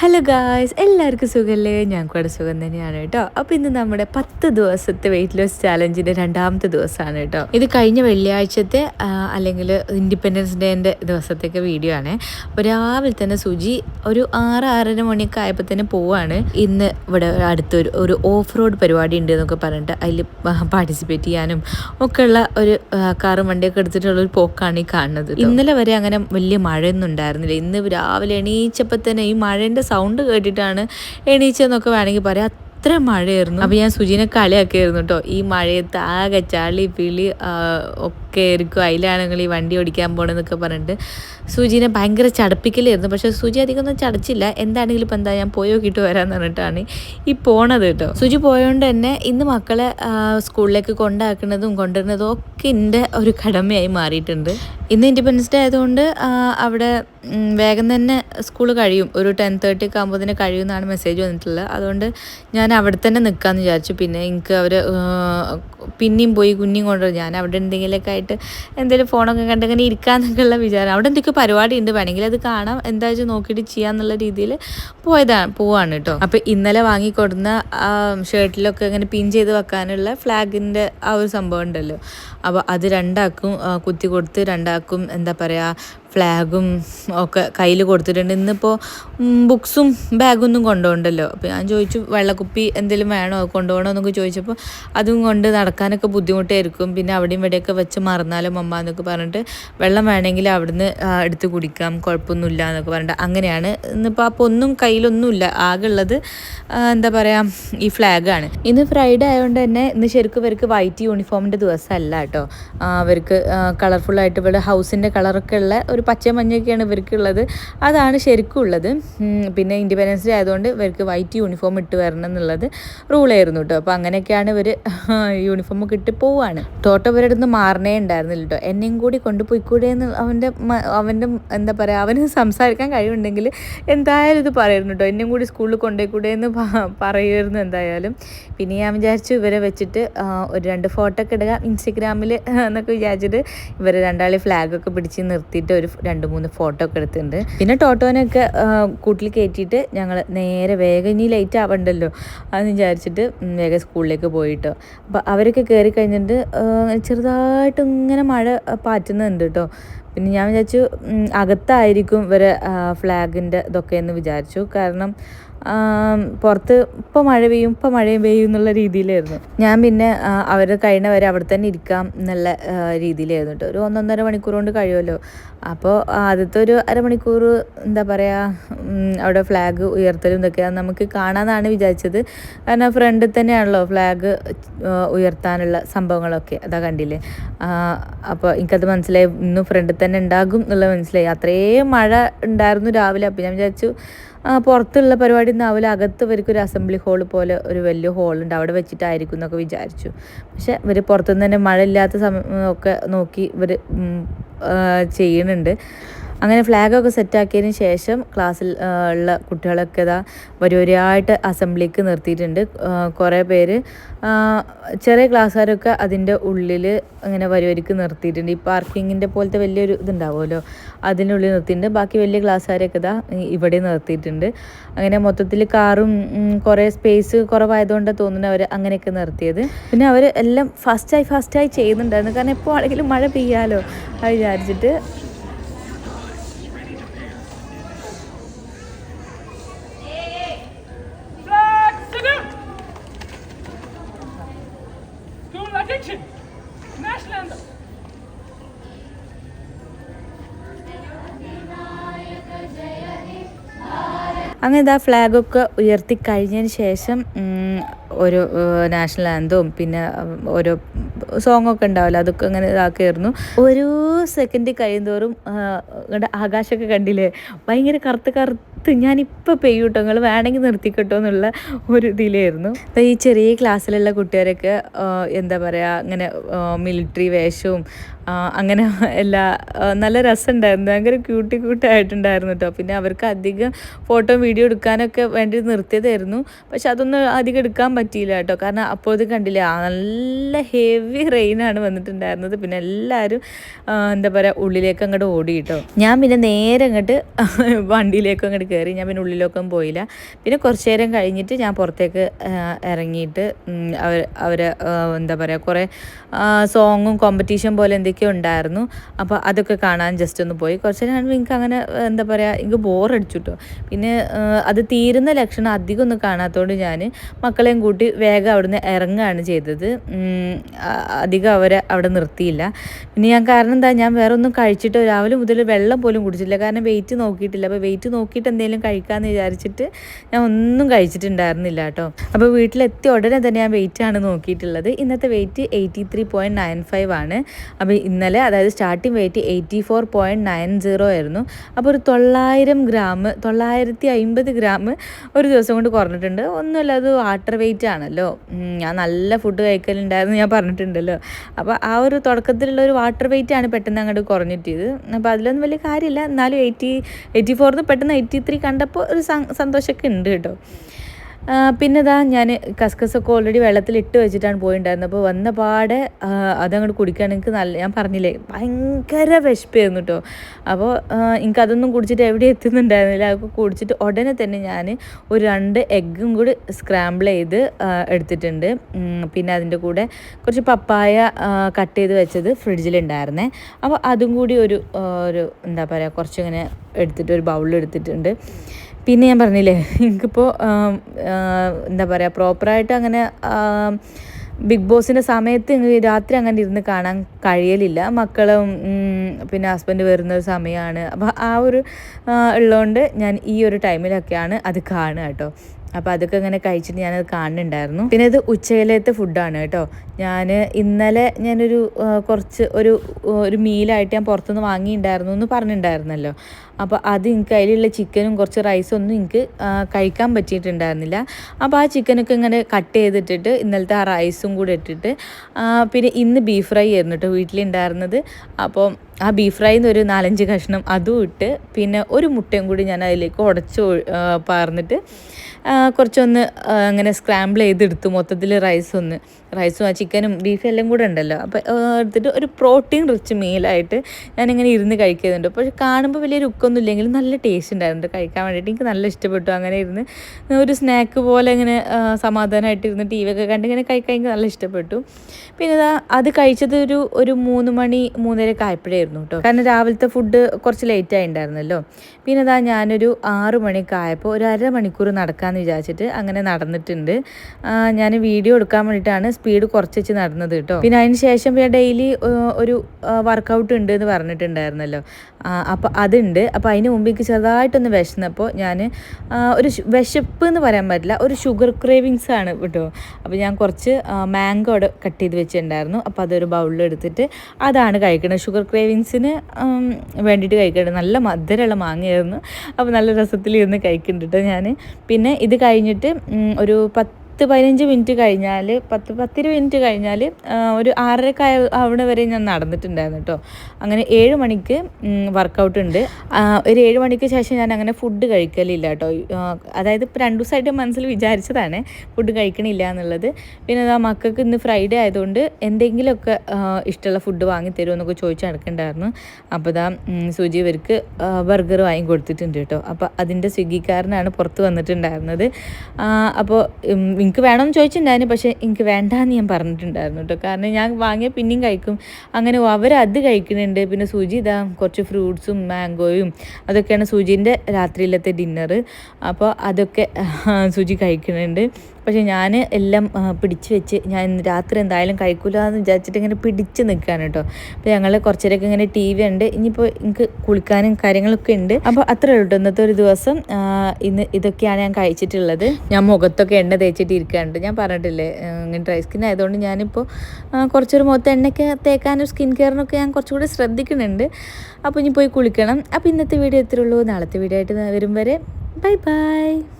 Hello guys എല്ലാവർക്കും സുഖമല്ലേ ഞാൻ കൂടെ സുഖം തന്നെയാണ് കേട്ടോ. അപ്പോൾ ഇന്ന് നമ്മുടെ പത്ത് ദിവസത്തെ വെയിറ്റ് ലോസ് ചാലഞ്ചിന്റെ രണ്ടാമത്തെ ദിവസമാണ് കേട്ടോ. ഇത് കഴിഞ്ഞ വെള്ളിയാഴ്ചത്തെ അല്ലെങ്കിൽ ഇൻഡിപെൻഡൻസ് ഡേന്റെ ദിവസത്തേക്ക് വീഡിയോ ആണ്. അപ്പോൾ രാവിലെ തന്നെ സുജി ഒരു ആറ് ആറര മണിയൊക്കെ ആയപ്പോൾ തന്നെ പോവാണ്. ഇന്ന് ഇവിടെ അടുത്തൊരു ഒരു ഓഫ് റോഡ് പരിപാടി ഉണ്ട് എന്നൊക്കെ പറഞ്ഞിട്ട് അതിൽ പാർട്ടിസിപ്പേറ്റ് ചെയ്യാനും ഒക്കെയുള്ള ഒരു കാറും വണ്ടിയൊക്കെ എടുത്തിട്ടുള്ള ഒരു പോക്കാണ് ഈ കാണുന്നത് ഇന്നലെ വരെ അങ്ങനെ വലിയ മഴയൊന്നും ഉണ്ടായിരുന്നില്ല. ഇന്ന് രാവിലെ എണീച്ചപ്പോൾ തന്നെ ഈ മഴേന്റെ സൗണ്ട് കേട്ടിട്ടാണ് എണീച്ചതെന്നൊക്കെ വേണമെങ്കിൽ പറയാം. അത്ര മഴയായിരുന്നു. അപ്പോൾ ഞാൻ സുജീനെ കളിയാക്കിയായിരുന്നു കേട്ടോ. ഈ മഴയത്ത് ആകെ ചളി പിളി ഒക്കെ ആയിരിക്കും. അതിലാണെങ്കിൽ ഈ വണ്ടി ഓടിക്കാൻ പോകണമെന്നൊക്കെ പറഞ്ഞിട്ട് സുജീനെ ഭയങ്കര ചടപ്പിക്കലായിരുന്നു. പക്ഷേ സുജി അധികം ഒന്നും ചടച്ചില്ല. എന്താണെങ്കിലും ഇപ്പം എന്താ ഞാൻ പോയോ നോക്കിയിട്ട് വരാമെന്ന് പറഞ്ഞിട്ടാണ് ഈ പോണത് കേട്ടോ. സുജി പോയതുകൊണ്ട് തന്നെ ഇന്ന് മക്കളെ സ്കൂളിലേക്ക് കൊണ്ടാക്കുന്നതും കൊണ്ടുവരുന്നതും ഒക്കെ എന്റെ ഒരു കടമയായി മാറിയിട്ടുണ്ട്. ഇന്ന് ഇൻഡിപെൻഡൻസ് ഡേ ആയതുകൊണ്ട് അവിടെ വേഗം തന്നെ സ്കൂൾ കഴിയും. ഒരു ടെൻ തേർട്ടി ഒക്കെ ആകുമ്പോൾ കഴിയും എന്നാണ് മെസ്സേജ് വന്നിട്ടുള്ളത്. അതുകൊണ്ട് ഞാൻ അവിടെ തന്നെ നിൽക്കാമെന്ന് വിചാരിച്ചു. പിന്നെ എനിക്ക് അവർ പിന്നെയും പോയി കുഞ്ഞും കൊണ്ടുവരും. ഞാൻ അവിടെ എന്തെങ്കിലുമൊക്കെ എന്തെങ്കിലും ഫോണൊക്കെ കണ്ടിങ്ങനെ ഇരിക്കാന്നൊക്കെയുള്ള വിചാരം. അവിടെ എന്തൊക്കെ പരിപാടി ഉണ്ട് വേണമെങ്കിൽ അത് കാണാം. എന്താ വെച്ചാൽ നോക്കിയിട്ട് ചെയ്യാന്നുള്ള രീതിയിൽ പോയതാണ് പോവാണ് കേട്ടോ. അപ്പോൾ ഇന്നലെ വാങ്ങിക്കൊടുന്ന ഷർട്ടിലൊക്കെ ഇങ്ങനെ പിൻ ചെയ്ത് വെക്കാനുള്ള ഫ്ലാഗിന്റെ ആ ഒരു സംഭവം ഉണ്ടല്ലോ. അപ്പോൾ അത് രണ്ടാക്കും കുത്തി കൊടുത്ത് രണ്ടാക്കും എന്താ പറയുക ഫ്ലാഗും ഒക്കെ കയ്യിൽ കൊടുത്തിട്ടുണ്ട്. ഇന്നിപ്പോൾ ബുക്സും ബാഗൊന്നും കൊണ്ടുപോകണ്ടല്ലോ. അപ്പോൾ ഞാൻ ചോദിച്ചു വെള്ളക്കുപ്പി എന്തെങ്കിലും വേണോ? കൊണ്ടുപോകണോ എന്നൊക്കെ ചോദിച്ചപ്പോൾ അതും കൊണ്ട് നടക്കാനൊക്കെ ബുദ്ധിമുട്ടായിരിക്കും. പിന്നെ അവിടെയും ഇവിടെയൊക്കെ വെച്ച് മറന്നാലും അമ്മ എന്നൊക്കെ പറഞ്ഞിട്ട് വെള്ളം വേണമെങ്കിൽ അവിടുന്ന് എടുത്ത് കുടിക്കാം കുഴപ്പമൊന്നുമില്ല എന്നൊക്കെ പറഞ്ഞിട്ട് അങ്ങനെയാണ്. ഇന്നിപ്പോൾ അപ്പോൾ ഒന്നും കയ്യിലൊന്നുമില്ല. ആകെ ഉള്ളത് എന്താ പറയുക ഈ ഫ്ലാഗാണ് ഇന്ന് ഫ്രൈഡേ ആയതുകൊണ്ട് തന്നെ ഇന്ന് ശരിക്കും ഇവർക്ക് വൈറ്റ് യൂണിഫോമിന്റെ ദിവസമല്ല കേട്ടോ. അവർക്ക് കളർഫുള്ളായിട്ട് ഇവിടെ ഹൗസിന്റെ കളറൊക്കെ ഉള്ള ഒരു പച്ച മഞ്ഞൊക്കെയാണ് ഇവർക്കുള്ളത്. അതാണ് ശരിക്കും ഉള്ളത്. പിന്നെ ഇൻഡിപെൻഡൻസ് ഡേ ആയതുകൊണ്ട് ഇവർക്ക് വൈറ്റ് യൂണിഫോം ഇട്ട് വരണം എന്നുള്ളത് റൂളായിരുന്നു കേട്ടോ അപ്പോൾ അങ്ങനെയൊക്കെയാണ് ഇവർ യൂണിഫോം ഒക്കെ ഇട്ട് പോവാണ്. ടോട്ടോ ഇവരുടെ അടുത്ത് മാറണേ ഉണ്ടായിരുന്നില്ല കേട്ടോ എന്നെയും കൂടി കൊണ്ടുപോയിക്കൂടെ എന്ന് അവന്റെ അവന്റെ എന്താ പറയുക അവന് സംസാരിക്കാൻ കഴിവുണ്ടെങ്കിൽ എന്തായാലും ഇത് പറയുന്നു കേട്ടോ എന്നെയും കൂടി സ്കൂളിൽ കൊണ്ടുപോയിക്കൂടെ എന്ന് പറയുമായിരുന്നു എന്തായാലും. പിന്നെ ഞാൻ വിചാരിച്ചു ഇവരെ വെച്ചിട്ട് ഒരു രണ്ട് ഫോട്ടോ ഒക്കെ ഇടുക ഇൻസ്റ്റഗ്രാമിൽ എന്നൊക്കെ വിചാരിച്ചിട്ട് ഇവരെ രണ്ടാളെ ഫ്ലാഗൊക്കെ പിടിച്ച് നിർത്തിയിട്ട് ഒരു രണ്ട് മൂന്ന് ഫോട്ടോ ഒക്കെ എടുത്തിട്ടുണ്ട്. പിന്നെ ടോട്ടോനൊക്കെ കൂട്ടിൽ കയറ്റിയിട്ട് ഞങ്ങൾ നേരെ വേഗം ഇനി ലൈറ്റ് ആവണ്ടല്ലോ അതെന്ന് വിചാരിച്ചിട്ട് വേഗം സ്കൂളിലേക്ക് പോയിട്ടോ. അപ്പോൾ അവരൊക്കെ കയറി കഴിഞ്ഞിട്ട് ചെറുതായിട്ട് ഇങ്ങനെ മഴ പാറ്റുന്നുണ്ട് കേട്ടോ പിന്നെ ഞാൻ വിചാരിച്ചു അകത്തായിരിക്കും ഇവരെ ഫ്ലാഗിന്റെ ഇതൊക്കെ എന്ന് വിചാരിച്ചു. കാരണം പുറത്ത് ഇപ്പോൾ മഴ പെയ്യും ഇപ്പോൾ മഴ പെയ്യും എന്നുള്ള രീതിയിലായിരുന്നു. ഞാൻ പിന്നെ അവർ കഴിഞ്ഞവരെ അവിടെ തന്നെ ഇരിക്കാം എന്നുള്ള രീതിയിലായിരുന്നു കേട്ടോ. ഒരു ഒന്നൊന്നര മണിക്കൂർ കൊണ്ട് കഴിയുമല്ലോ. അപ്പോൾ ആദ്യത്തെ ഒരു അരമണിക്കൂർ എന്താ പറയുക അവിടെ ഫ്ലാഗ് ഉയർത്തലും ഇതൊക്കെയാണ് നമുക്ക് കാണാമെന്നാണ് വിചാരിച്ചത്. കാരണം ഫ്രണ്ടിൽ തന്നെയാണല്ലോ ഫ്ലാഗ് ഉയർത്താനുള്ള സംഭവങ്ങളൊക്കെ. അതാ കണ്ടില്ലേ? അപ്പോൾ എനിക്കത് മനസ്സിലായി. ഇന്നും ഫ്രണ്ടിൽ തന്നെ ഉണ്ടാകും എന്നുള്ളത് മനസ്സിലായി. അത്രയും മഴ ഉണ്ടായിരുന്നു രാവിലെ. അപ്പോൾ ഞാൻ വിചാരിച്ചു പുറത്തുള്ള പരിപാടി ഒന്നാവില്ല അകത്ത് ഇവർക്ക് ഒരു അസംബ്ലി ഹാൾ പോലെ ഒരു വലിയ ഹോളുണ്ട് അവിടെ വെച്ചിട്ടായിരിക്കും എന്നൊക്കെ വിചാരിച്ചു. പക്ഷെ ഇവർ പുറത്തുനിന്ന് തന്നെ മഴ ഇല്ലാത്ത സമയം ഒക്കെ നോക്കി ഇവർ ചെയ്യുന്നുണ്ട് അങ്ങനെ ഫ്ലാഗൊക്കെ സെറ്റാക്കിയതിന് ശേഷം ക്ലാസ്സിൽ ഉള്ള കുട്ടികളൊക്കെ ഇതാ വരിവരിയായിട്ട് അസംബ്ലിക്ക് നിർത്തിയിട്ടുണ്ട്. കുറേ പേര് ചെറിയ ക്ലാസ്സുകാരൊക്കെ അതിന്റെ ഉള്ളിൽ അങ്ങനെ വരിവരിക്ക് നിർത്തിയിട്ടുണ്ട്. ഈ പാർക്കിങ്ങിന്റെ പോലത്തെ വലിയൊരു ഇതുണ്ടാവുമല്ലോ അതിനുള്ളിൽ നിർത്തിയിട്ടുണ്ട്. ബാക്കി വലിയ ക്ലാസ്സുകാരൊക്കെ ഇതാ ഇവിടെ നിർത്തിയിട്ടുണ്ട്. അങ്ങനെ മൊത്തത്തിൽ കാറും കുറേ സ്പേസ് കുറവായതുകൊണ്ട് തോന്നുന്നു അവർ അങ്ങനെയൊക്കെ നിർത്തിയത്. പിന്നെ അവർ എല്ലാം ഫാസ്റ്റായി ഫാസ്റ്റായി ചെയ്യുന്നുണ്ടായിരുന്നു. കാരണം എപ്പോൾ ആണെങ്കിലും മഴ പെയ്യാലോ അത് വിചാരിച്ചിട്ട് അങ്ങനെ ഇതാ ഫ്ലാഗൊക്കെ ഉയർത്തി കഴിഞ്ഞതിന് ശേഷം ഒരു നാഷണൽ ആന്തവും പിന്നെ ഓരോ സോങ്ങൊക്കെ ഉണ്ടാവില്ല അതൊക്കെ അങ്ങനെ ഇതാക്കിയായിരുന്നു ഒരു സെക്കൻഡ് കഴിയുന്തോറും ആകാശമൊക്കെ കണ്ടില്ലേ ഭയങ്കര കറുത്ത് കറുത്ത് ഞാനിപ്പോൾ പെയ്യൂട്ടോ നിങ്ങൾ വേണമെങ്കിൽ നിർത്തിക്കട്ടോ എന്നുള്ള ഒരു ഇതിലായിരുന്നു. ഈ ചെറിയ ക്ലാസ്സിലുള്ള കുട്ടികാരൊക്കെ എന്താ പറയുക ഇങ്ങനെ മിലിറ്ററി വേഷവും അങ്ങനെ എല്ലാ നല്ല രസമുണ്ടായിരുന്നു ഭയങ്കര ക്യൂട്ടി ക്യൂട്ടായിട്ടുണ്ടായിരുന്നു കേട്ടോ പിന്നെ അവർക്ക് അധികം ഫോട്ടോ വീഡിയോ എടുക്കാനൊക്കെ വേണ്ടി നിർത്തിയതായിരുന്നു. പക്ഷെ അതൊന്നും അധികം എടുക്കാൻ പറ്റിയില്ല കേട്ടോ കാരണം അപ്പോൾ കണ്ടില്ല നല്ല ഹെവി റെയിനാണ് വന്നിട്ടുണ്ടായിരുന്നത്. പിന്നെ എല്ലാവരും എന്താ പറയുക ഉള്ളിലേക്ക് അങ്ങോട്ട് ഓടി കേട്ടോ ഞാൻ പിന്നെ നേരെ അങ്ങോട്ട് വണ്ടിയിലേക്ക് അങ്ങോട്ട് കയറി ഞാൻ പിന്നെ ഉള്ളിലേക്കൊന്നും പോയില്ല. പിന്നെ കുറച്ച് നേരം കഴിഞ്ഞിട്ട് ഞാൻ പുറത്തേക്ക് ഇറങ്ങിയിട്ട് അവർ അവരെ എന്താ പറയുക കുറേ സോങ്ങും കോമ്പറ്റീഷൻ പോലെ എന്തൊക്കെയോ ഉണ്ടായിരുന്നു. അപ്പോൾ അതൊക്കെ കാണാൻ ജസ്റ്റ് ഒന്ന് പോയി. കുറച്ച് നേരം എനിക്ക് അങ്ങനെ എന്താ പറയുക എനിക്ക് ബോറടിച്ചു കേട്ടോ പിന്നെ അത് തീരുന്ന ലക്ഷണം അധികം ഒന്നും കാണാത്തതുകൊണ്ട് ഞാൻ മക്കളെയും കൂട്ടി വേഗം അവിടുന്ന് ഇറങ്ങുകയാണ് ചെയ്തത്. അധികം അവരെ അവിടെ നിർത്തിയില്ല. പിന്നെ ഞാൻ കാരണം എന്താ ഞാൻ വേറെ ഒന്നും കഴിച്ചിട്ട് രാവിലെ മുതൽ വെള്ളം പോലും കുടിച്ചില്ല കാരണം വെയിറ്റ് നോക്കിയിട്ടില്ല. അപ്പോൾ വെയിറ്റ് നോക്കിയിട്ട് എന്തെങ്കിലും കഴിക്കാമെന്ന് വിചാരിച്ചിട്ട് ഞാൻ ഒന്നും കഴിച്ചിട്ടുണ്ടായിരുന്നില്ല കേട്ടോ. അപ്പോൾ വീട്ടിലെത്തിയ ഉടനെ തന്നെ ഞാൻ വെയിറ്റ് ആണ് നോക്കിയിട്ടുള്ളത്. ഇന്നത്തെ weight eighty three point nine five ആണ്. അപ്പോൾ ഇന്നലെ അതായത് starting weight eighty four point nine zero ആയിരുന്നു. അപ്പോൾ ഒരു തൊള്ളായിരം ഗ്രാം തൊള്ളായിരത്തി അമ്പത് ഗ്രാം ഒരു ദിവസം കൊണ്ട് കുറഞ്ഞിട്ടുണ്ട്. ഒന്നുമല്ല അത് വാട്ടർ വെയിറ്റ് ആണല്ലോ. ഞാൻ നല്ല ഫുഡ് കഴിക്കലുണ്ടായിരുന്നു ഞാൻ പറഞ്ഞിട്ടുണ്ടല്ലോ. അപ്പോൾ ആ ഒരു തുടക്കത്തിലുള്ള ഒരു വാട്ടർ വെയിറ്റ് ആണ് പെട്ടെന്ന് അങ്ങോട്ട് കുറഞ്ഞിട്ടത്. അപ്പോൾ അതിലൊന്നും വലിയ കാര്യമില്ല. എന്നാലും എയ്റ്റി എയ്റ്റി ഫോറിന്ന് പെട്ടെന്ന് എയ്റ്റി ത്രീ കണ്ടപ്പോൾ ഒരു സന്തോഷമൊക്കെ ഉണ്ട് കേട്ടോ. പിന്നെ ഇതാ ഞാൻ കസ്കസൊക്കെ ഓൾറെഡി വെള്ളത്തിൽ ഇട്ട് വെച്ചിട്ടാണ് പോയിണ്ടായിരുന്നത്. അപ്പോൾ വന്ന പാടെ അതങ്ങോട്ട് കുടിക്കാൻ എനിക്ക് നല്ല ഞാൻ പറഞ്ഞില്ലേ ഭയങ്കര വിശപ്പായിരുന്നു കേട്ടോ അപ്പോൾ എനിക്ക് അതൊന്നും കുടിച്ചിട്ട് എവിടെ എത്തുന്നുണ്ടായിരുന്നില്ല. അതൊക്കെ കുടിച്ചിട്ട് ഉടനെ തന്നെ ഞാൻ ഒരു രണ്ട് എഗ്ഗും കൂടി സ്ക്രാമ്പിൾ ചെയ്ത് എടുത്തിട്ടുണ്ട്. പിന്നെ അതിന്റെ കൂടെ കുറച്ച് പപ്പായ കട്ട് ചെയ്ത് വെച്ചത് ഫ്രിഡ്ജിലുണ്ടായിരുന്നേ. അപ്പോൾ അതും കൂടി ഒരു ഒരു എന്താ പറയുക കുറച്ചിങ്ങനെ എടുത്തിട്ട് ഒരു ബൗളിൽ എടുത്തിട്ടുണ്ട്. പിന്നെ ഞാൻ പറഞ്ഞില്ലേ എനിക്കിപ്പോൾ എന്താ പറയുക പ്രോപ്പറായിട്ട് അങ്ങനെ ബിഗ് ബോസിന്റെ സമയത്ത് രാത്രി അങ്ങനെ ഇരുന്ന് കാണാൻ കഴിയലില്ല. മക്കളും പിന്നെ ഹസ്ബൻഡ് വരുന്ന ഒരു സമയമാണ് അപ്പോൾ ആ ഒരു ഉള്ളതുകൊണ്ട് ഞാൻ ഈ ഒരു ടൈമിലൊക്കെയാണ് അത് കാണുക കേട്ടോ. അപ്പോൾ അതൊക്കെ ഇങ്ങനെ കഴിച്ചിട്ട് ഞാനത് കാണുന്നുണ്ടായിരുന്നു. പിന്നെ ഇത് ഉച്ചയിലത്തെ ഫുഡാണ് കേട്ടോ. ഞാൻ ഇന്നലെ ഞാനൊരു കുറച്ച് ഒരു ഒരു മീലായിട്ട് ഞാൻ പുറത്തുനിന്ന് വാങ്ങിയിട്ടുണ്ടായിരുന്നു എന്ന് പറഞ്ഞിട്ടുണ്ടായിരുന്നല്ലോ. അപ്പോൾ അത് എനിക്ക് അതിലുള്ള ചിക്കനും കുറച്ച് റൈസും ഒന്നും എനിക്ക് കഴിക്കാൻ പറ്റിയിട്ടുണ്ടായിരുന്നില്ല. അപ്പോൾ ആ ചിക്കനൊക്കെ ഇങ്ങനെ കട്ട് ചെയ്തിട്ടിട്ട് ഇന്നലത്തെ ആ റൈസും കൂടെ ഇട്ടിട്ട് പിന്നെ ഇന്ന് ബീഫ് ഫ്രൈ ആയിരുന്നു കേട്ടോ വീട്ടിലുണ്ടായിരുന്നത്. അപ്പോൾ ആ ബീഫ് ഫ്രൈ ഒരു നാലഞ്ച് കഷ്ണം അതും ഇട്ട് പിന്നെ ഒരു മുട്ടയും കൂടി ഞാൻ അതിലേക്ക് ഉടച്ച് പാർന്നിട്ട് കുറച്ചൊന്ന് അങ്ങനെ സ്ക്രാമ്പിൾ ചെയ്തെടുത്തു. മൊത്തത്തിൽ റൈസ് ഒന്ന്. റൈസും ആ ചിക്കനും ബീഫും എല്ലാം കൂടെ ഉണ്ടല്ലോ. അപ്പോൾ എടുത്തിട്ട് ഒരു പ്രോട്ടീൻ റിച്ച് മീലായിട്ട് ഞാനിങ്ങനെ ഇരുന്ന് കഴിക്കുന്നുണ്ട്. പക്ഷെ കാണുമ്പോൾ വലിയ രുക്കൊന്നും ഇല്ലെങ്കിലും നല്ല ടേസ്റ്റ് ഉണ്ടായിരുന്നു കഴിക്കാൻ വേണ്ടിയിട്ട്. എനിക്ക് നല്ല ഇഷ്ടപ്പെട്ടു. അങ്ങനെ ഇരുന്ന് ഒരു സ്നാക്ക് പോലെ ഇങ്ങനെ സമാധാനമായിട്ട് ഇരുന്ന് ടി വി ഒക്കെ കണ്ട് ഇങ്ങനെ കഴിക്കാൻ എനിക്ക് നല്ല ഇഷ്ടപ്പെട്ടു. പിന്നെ അത് കഴിച്ചത് ഒരു ഒരു മൂന്ന് മണി മൂന്നരയൊക്കെ ആയപ്പോഴായിരുന്നു കേട്ടോ കാരണം രാവിലത്തെ ഫുഡ് കുറച്ച് ലേറ്റ് ആയിട്ടുണ്ടായിരുന്നല്ലോ. പിന്നെ ഇതാ ഞാനൊരു ആറു മണിയൊക്കെ ആയപ്പോൾ ഒരു അര മണിക്കൂർ നടക്കാമെന്ന് വിചാരിച്ചിട്ട് അങ്ങനെ നടന്നിട്ടുണ്ട്. ഞാൻ വീഡിയോ എടുക്കാൻ വേണ്ടിയിട്ടാണ് സ്പീഡ് കുറച്ച് വെച്ച് നടന്നത് കേട്ടോ. പിന്നെ അതിന് ശേഷം പിന്നെ ഡെയിലി ഒരു വർക്കൗട്ട് ഉണ്ട് എന്ന് പറഞ്ഞിട്ടുണ്ടായിരുന്നല്ലോ. അപ്പോൾ അതുണ്ട്. അപ്പോൾ അതിന് മുമ്പ് എനിക്ക് ചെറുതായിട്ടൊന്ന് വിശന്നപ്പോൾ ഞാൻ ഒരു വിശപ്പ് എന്ന് പറയാൻ പറ്റില്ല ഒരു ഷുഗർ ക്രേവിങ്സ് ആണ് കേട്ടോ. അപ്പോൾ ഞാൻ കുറച്ച് മാംഗോ അവിടെ കട്ട് ചെയ്ത് വെച്ചിട്ടുണ്ടായിരുന്നു. അപ്പോൾ അതൊരു ബൗളിൽ എടുത്തിട്ട് അതാണ് കഴിക്കുന്നത് ഷുഗർ ക്രേവിങ്സിന് വേണ്ടിയിട്ട് കഴിക്കേണ്ടത് നല്ല മധുരമുള്ള മാങ്ങയായിരുന്നു. അപ്പോൾ നല്ല രസത്തിൽ ഇരുന്ന് കഴിക്കുന്നുണ്ട് ഞാൻ പിന്നെ ഇത് കഴിഞ്ഞിട്ട് ഒരു പത്ത് പത്ത് പതിനഞ്ച് മിനിറ്റ് കഴിഞ്ഞാൽ പത്ത് പത്തിരു മിനിറ്റ് കഴിഞ്ഞാൽ ഒരു ആറരക്ക് അവിടെ വരെ ഞാൻ നടന്നിട്ടുണ്ടായിരുന്നു കേട്ടോ. അങ്ങനെ ഏഴ് മണിക്ക് വർക്കൗട്ട് ഉണ്ട്. ഒരു ഏഴ് മണിക്ക് ശേഷം ഞാൻ അങ്ങനെ ഫുഡ് കഴിക്കലില്ല കേട്ടോ. അതായത് ഇപ്പോൾ രണ്ടു ദിവസമായിട്ട് മനസ്സിൽ വിചാരിച്ചതാണ് ഫുഡ് കഴിക്കണില്ല എന്നുള്ളത്. പിന്നെ അതാ മക്കൾക്ക് ഇന്ന് ഫ്രൈഡേ ആയതുകൊണ്ട് എന്തെങ്കിലുമൊക്കെ ഇഷ്ടമുള്ള ഫുഡ് വാങ്ങി തരുമോ എന്നൊക്കെ ചോദിച്ച് നടക്കണ്ടായിരുന്നു. അപ്പോൾ ഇതാ സുജി ഇവർക്ക് ബർഗർ വാങ്ങി കൊടുത്തിട്ടുണ്ട് കേട്ടോ. അപ്പോൾ അതിന്റെ സ്വിഗ്ഗിക്കാരനാണ് പുറത്ത് വന്നിട്ടുണ്ടായിരുന്നത്. അപ്പോൾ എനിക്ക് വേണമെന്ന് ചോദിച്ചിട്ടുണ്ടായിരുന്നു. പക്ഷേ എനിക്ക് വേണ്ടാന്ന് ഞാൻ പറഞ്ഞിട്ടുണ്ടായിരുന്നു കേട്ടോ കാരണം ഞാൻ വാങ്ങിയ പിന്നെയും കഴിക്കും. അങ്ങനെ അവരത് കഴിക്കുന്നുണ്ട്. പിന്നെ സുജി ഇതാ കുറച്ച് ഫ്രൂട്ട്സും മാംഗോയും അതൊക്കെയാണ് സുജീന്റെ രാത്രിയിലത്തെ ഡിന്നർ അപ്പോൾ അതൊക്കെ സുജി കഴിക്കുന്നുണ്ട്. പക്ഷേ ഞാൻ എല്ലാം പിടിച്ചു വെച്ച് ഞാൻ ഇന്ന് രാത്രി എന്തായാലും കഴിക്കൂല എന്ന് വിചാരിച്ചിട്ട് ഇങ്ങനെ പിടിച്ച് നിൽക്കുകയാണ് കേട്ടോ. അപ്പോൾ ഞങ്ങൾ കുറച്ചേരൊക്കെ ഇങ്ങനെ ടി വി ഉണ്ട് ഇനിയിപ്പോൾ എനിക്ക് കുളിക്കാനും കാര്യങ്ങളൊക്കെ ഉണ്ട് അപ്പോൾ അത്രേ ഉള്ളൂ ഇന്നത്തെ ഒരു ദിവസം. ഇന്ന് ഇതൊക്കെയാണ് ഞാൻ കഴിച്ചിട്ടുള്ളത്. ഞാൻ മുഖത്തൊക്കെ എണ്ണ തേച്ചിട്ട് ഇരിക്കാനുണ്ട് ഞാൻ പറഞ്ഞിട്ടില്ലേ ഇങ്ങനെ ഡ്രൈ സ്കിൻ ആയതുകൊണ്ട് ഞാനിപ്പോൾ കുറച്ചൊരു മുഖത്ത് എണ്ണയ്ക്ക് തേക്കാനും സ്കിൻ കെയറിനൊക്കെ ഞാൻ കുറച്ചുകൂടി ശ്രദ്ധിക്കുന്നുണ്ട്. അപ്പോൾ ഇനി പോയി കുളിക്കണം. അപ്പോൾ ഇന്നത്തെ വീഡിയോ ഇത്രയുള്ളൂ നാളത്തെ വീഡിയോ ആയിട്ട് വരും വരെ. Bye bye.